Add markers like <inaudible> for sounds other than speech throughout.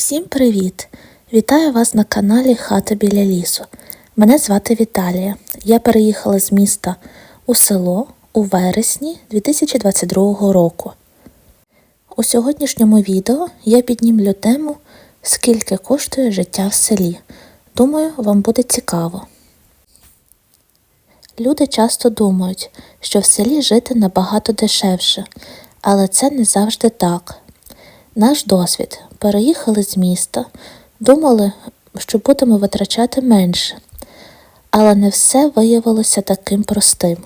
Всім привіт! Вітаю вас на каналі Хата біля лісу. Мене звати Віталія. Я переїхала з міста у село у вересні 2022 року. У сьогоднішньому відео я піднімлю тему Скільки коштує життя в селі. Думаю, вам буде цікаво. Люди часто думають, що в селі жити набагато дешевше, але це не завжди так. Наш досвід переїхали з міста, думали, що будемо витрачати менше, але не все виявилося таким простим.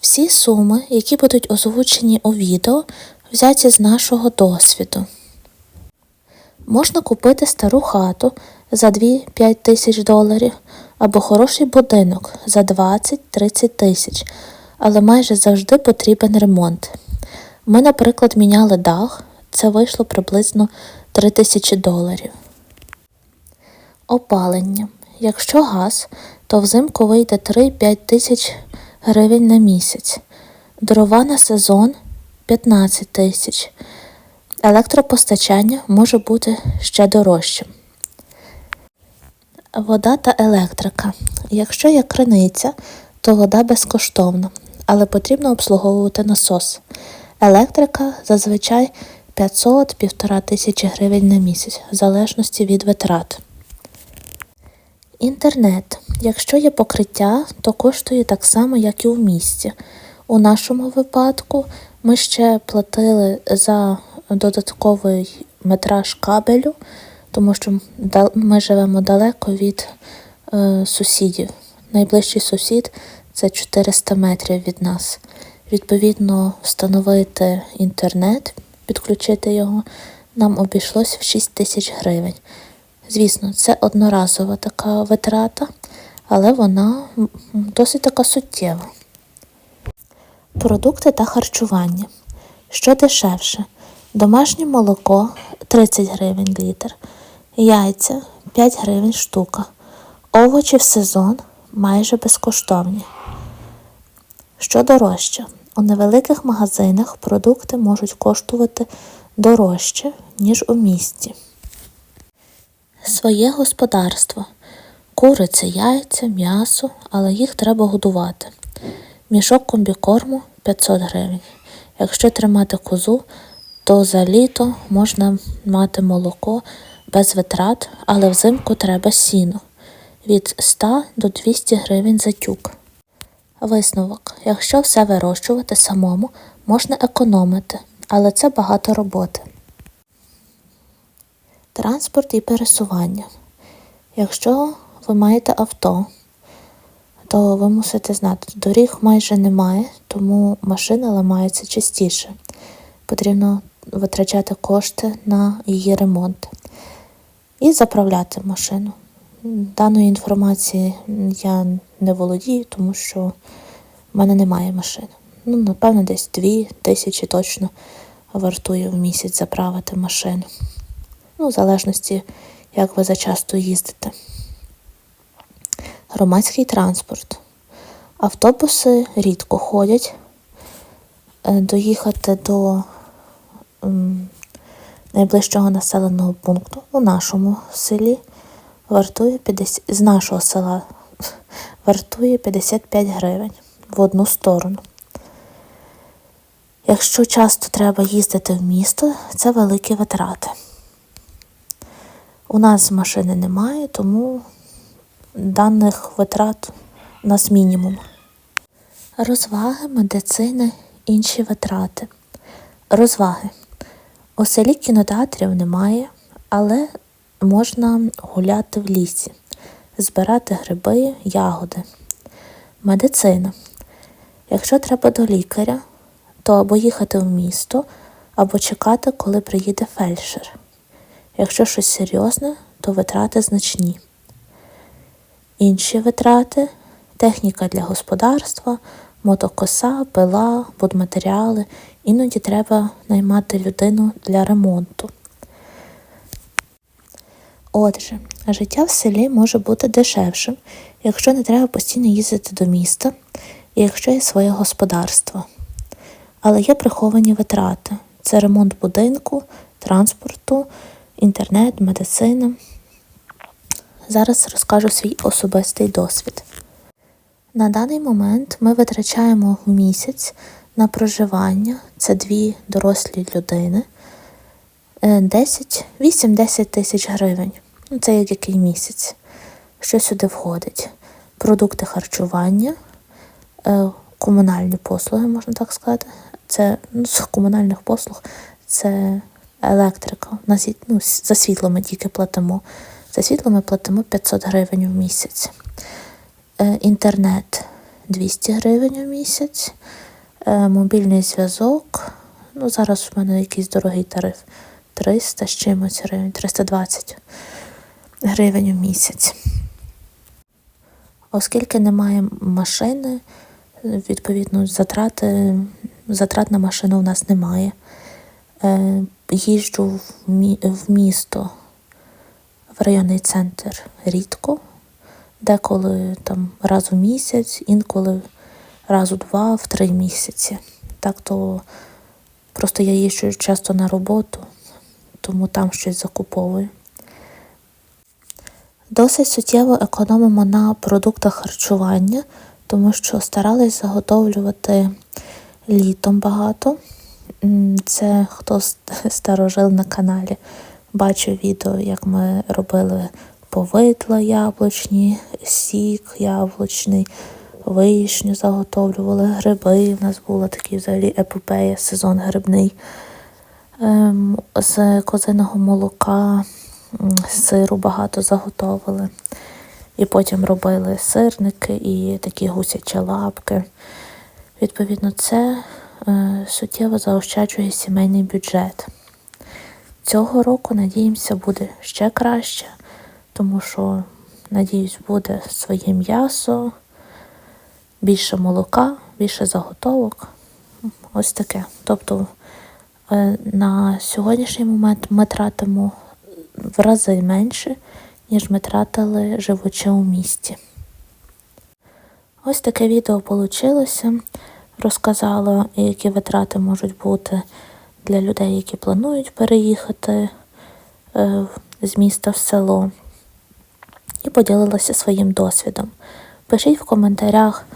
Всі суми, які будуть озвучені у відео, взяті з нашого досвіду. Можна купити стару хату за 2-5 тисяч доларів або хороший будинок за 20-30 тисяч, але майже завжди потрібен ремонт. Ми, наприклад, міняли дах, це вийшло приблизно 3 тисячі доларів. Опалення. Якщо газ, то взимку вийде 3-5 тисяч гривень на місяць. Дрова на сезон 15 тисяч. Електропостачання може бути ще дорожчим. Вода та електрика. Якщо є криниця, то вода безкоштовна, але потрібно обслуговувати насос. Електрика зазвичай 500-1,5 тисячі гривень на місяць, в залежності від витрат. Інтернет. Якщо є покриття, то коштує так само, як і у місті. У нашому випадку ми ще платили за додатковий метраж кабелю, тому що ми живемо далеко від е, сусідів. Найближчий сусід це 400 метрів від нас. Відповідно, встановити інтернет, підключити його, нам обійшлось в 6 тисяч гривень. Звісно, це одноразова така витрата, але вона досить така суттєва. Продукти та харчування. Що дешевше? Домашнє молоко 30 гривень літр, яйця 5 гривень штука, овочі в сезон майже безкоштовні. Що дорожче? У невеликих магазинах продукти можуть коштувати дорожче, ніж у місті. Своє господарство. Куриця, яйця, м'ясо, але їх треба годувати. Мішок комбікорму 500 гривень. Якщо тримати козу, то за літо можна мати молоко без витрат, але взимку треба сіно від 100 до 200 гривень за тюк. Висновок. Якщо все вирощувати самому, можна економити, але це багато роботи. Транспорт і пересування. Якщо ви маєте авто, то ви мусите знати, доріг майже немає, тому машина ламається частіше. Потрібно витрачати кошти на її ремонт і заправляти машину. Даної інформації я не володію, тому що в мене немає машини. Ну, напевно, десь дві тисячі точно вартує в місяць заправити машину. Ну, в залежності, як ви зачасто їздите. Громадський транспорт. Автобуси рідко ходять. Е, Доїхати до найближчого населеного пункту у нашому селі вартує 50, з нашого села вартує 55 гривень в одну сторону. Якщо часто треба їздити в місто, це великі витрати. У нас машини немає, тому даних витрат у нас мінімум. Розваги, медицини, інші витрати. Розваги. У селі кінотеатрів немає, але можна гуляти в лісі, збирати гриби, ягоди. Медицина. Якщо треба до лікаря, то або їхати в місто, або чекати, коли приїде фельдшер. Якщо щось серйозне, то витрати значні. Інші витрати техніка для господарства, мотокоса, пила, будматеріали. Іноді треба наймати людину для ремонту. Отже, життя в селі може бути дешевшим, якщо не треба постійно їздити до міста і якщо є своє господарство. Але є приховані витрати: це ремонт будинку, транспорту інтернет, медицина. Зараз розкажу свій особистий досвід. На даний момент ми витрачаємо в місяць на проживання, це дві дорослі людини, 10, 8-10 тисяч гривень. Ну, Це як який місяць. Що сюди входить? Продукти харчування, е, комунальні послуги, можна так сказати. Це ну, з комунальних послуг це електрика. Ну, за світло ми тільки платимо. За світло ми платимо 500 гривень в місяць. Е, Інтернет 200 гривень в місяць. Е, Мобільний зв'язок. Ну, зараз в мене якийсь дорогий тариф. 300 з чимось гривень, 320 гривень в місяць. Оскільки немає машини, відповідно, затрати, затрат на машину у нас немає. Е, їжджу в місто, в районний центр рідко, деколи там раз у місяць, інколи раз у два, в три місяці. Так то просто я їжджу часто на роботу, тому там щось закуповую. Досить суттєво економимо на продуктах харчування, тому що старались заготовлювати літом багато. Це хто <laughs> старожил на каналі, бачив відео, як ми робили повидла яблучні, сік яблучний, вишню заготовлювали, гриби. У нас була такий взагалі епопея, сезон грибний. Ем, з козиного молока, сиру багато заготовили. І потім робили сирники і такі гусячі лапки. Відповідно, це е, суттєво заощаджує сімейний бюджет. Цього року, надіємося, буде ще краще, тому що, надіюсь, буде своє м'ясо, більше молока, більше заготовок. Ось таке. Тобто на сьогоднішній момент ми тратимо в рази менше, ніж ми тратили живучи у місті. Ось таке відео вийшло. Розказала, які витрати можуть бути для людей, які планують переїхати е, з міста в село. І поділилася своїм досвідом. Пишіть в коментарях,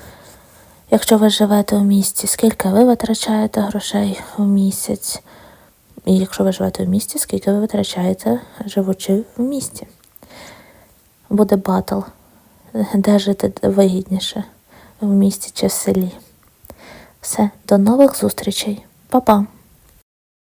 якщо ви живете у місті, скільки ви витрачаєте грошей в місяць. І якщо ви живете в місті, скільки ви витрачаєте, живучи в місті. Буде батл, де жити вигідніше в місті чи в селі. Все, до нових зустрічей. Па-па!